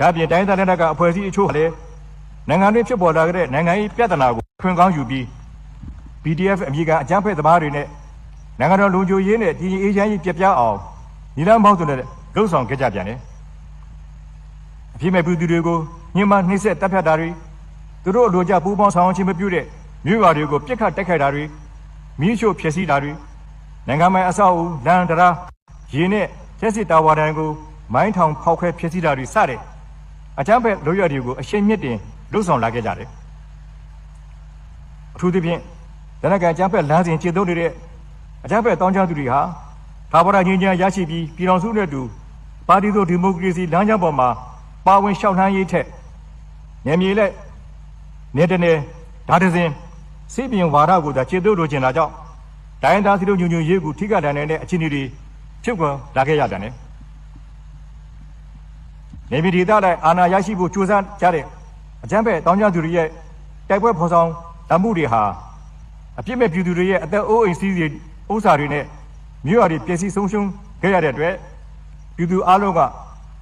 ဒါ့အပြင်တိုင်းဒေသနဲ့ကအဖွဲ့အစည်းအချို့ကလည်းနိုင်ငံတွင်းဖြစ်ပေါ်လာတဲ့နိုင်ငံရေးပြဿနာကိုခွင့်ကောင်းယူပြီး PDF အမေရိကန်အကြမ်းဖက်သမားတွေနဲ့နိုင်ငံတော်လူမျိုးရေးနဲ့တည်ငြိမ်အေးချမ်းရေးပြပြအောင်ညီလန်းပေါင်းစုံနဲ့လှုပ်ဆောင်ခဲ့ကြပြန်တယ်။အပြစ်မဲ့ပြည်သူတွေကိုညှဉ်းပန်းနှိပ်စက်တပ်ဖြတ်တာတွေသူတို့အလိုကျပူးပေါင်းဆောင်ရွက်ခြင်းမပြုတဲ့မြို့ရွာတွေကိုပြစ်ခတ်တိုက်ခိုက်တာတွေမိရှို့ဖျက်ဆီးတာတွေနိုင်ငံပိုင်အဆောက်အဦလမ်းတရားရေနဲ့ကျက်စစ်တာဝါဒန်ကိုမိုင်းထောင်ဖောက်ခွဲဖျက်ဆီးတာတွေစတဲ့ အကြမ်းဖက်လုပ်ရတွေကိုအရှိန်မြင့်တင်လှုပ်ဆောင်လာခဲ့ကြတယ်။အထူးသဖြင့်ဒနကန်အကြမ်းဖက်လမ်းစဉ်ခြေသုံးနေတဲ့အကြမ်းဖက်တောင်းကျသူတွေဟာသာဝရငြိမ်းချမ်းရရှိပြီးပြည်တော်စုနဲ့အတူပါတီသို့ဒီမိုကရေစီလမ်းကြောင်းပေါ်မှာပါဝင်လျှောက်လှမ်းရေးထက်နေမြေလက်နေတနေဓာတ်စဉ်စိတ်ပြင်ဝါဒကိုသာခြေသုံးလိုချင်တာကြောင့်ဒိုင်းသားစီတို့ညွညွရေးကိုထိခိုက်တဲ့တဲ့အခြေအနေတွေဖြစ်ပေါ်လာခဲ့ရပြန်တယ် နေပြည်တော်တိုင်းအာဏာရရှိဖို့ကြိုးစားကြတဲ့အကြမ်းဖက်တောင်းကျသူတွေရဲ့တိုက်ပွဲဖော်ဆောင်တမှုတွေဟာအပြစ်မဲ့ပြည်သူတွေရဲ့အသက်အိုးအိမ်စီးစီဥစ္စာတွေနဲ့မြို့ရွာတွေပျက်စီးဆုံးရှုံးခဲ့ရတဲ့အတွက်ပြည်သူအလုံးက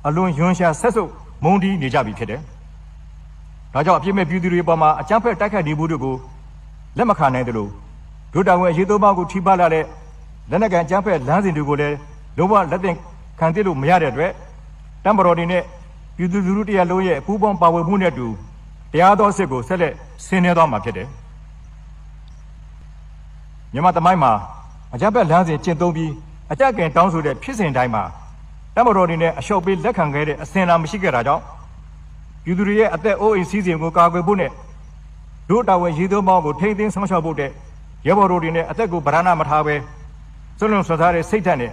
အလွန်ယွန်းရှာဆက်ဆုပ်မုန်းတီးနေကြပြီဖြစ်တယ်။ဒါကြောင့်အပြစ်မဲ့ပြည်သူတွေပေါ်မှာအကြမ်းဖက်တိုက်ခိုက်နေမှုတို့ကိုလက်မခံနိုင်သလိုဒုတာဝန်အရေးသုံးပါးကိုထိပါလာတဲ့လက်နက်ကန်အကြမ်းဖက်လမ်းစဉ်တွေကိုလည်းလုံးဝလက်သင့်ခံသိလို့မရတဲ့အတွက်တမ်ဘရော်တွေနဲ့ ပြည်သူလူထုတရားလုံးရဲ့အပူးပေါင်းပါဝင်မှုနဲ့အတူတရားတော်စစ်ကိုဆက်လက်ဆင်းနွှဲသွားမှာဖြစ်တယ်။မြန်မာတမိုင်းမှာအကြမ်းဖက်လမ်းစဉ်ကျင့်သုံးပြီးအကြက်ကင်တောင်းဆိုတဲ့ဖြစ်စဉ်တိုင်းမှာတမတော်တွေနဲ့အလျှော့ပေးလက်ခံခဲ့တဲ့အစဉ်အလာမရှိခဲ့တာကြောင့်ယူသူတွေရဲ့အသက်အိုးအိမ်စီးစဉ်ကိုကာကွယ်ဖို့နဲ့ဒုတာဝန်ရည်သွမ်းပေါင်းကိုထိမ့်သိမ်းဆောင်ရှောက်ဖို့တဲ့ရဲဘော်တို့တွေနဲ့အသက်ကိုဗရဏမထားပဲစွန့်လွန်ဆွထားတဲ့စိတ်ဓာတ်နဲ့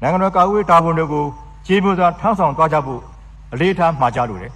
နိုင်ငံတော်ကာကွယ်တာဝန်တွေကိုခြေပွစွာထမ်းဆောင်သွားကြဖို့ အလေးထားမှာကြလိုတယ်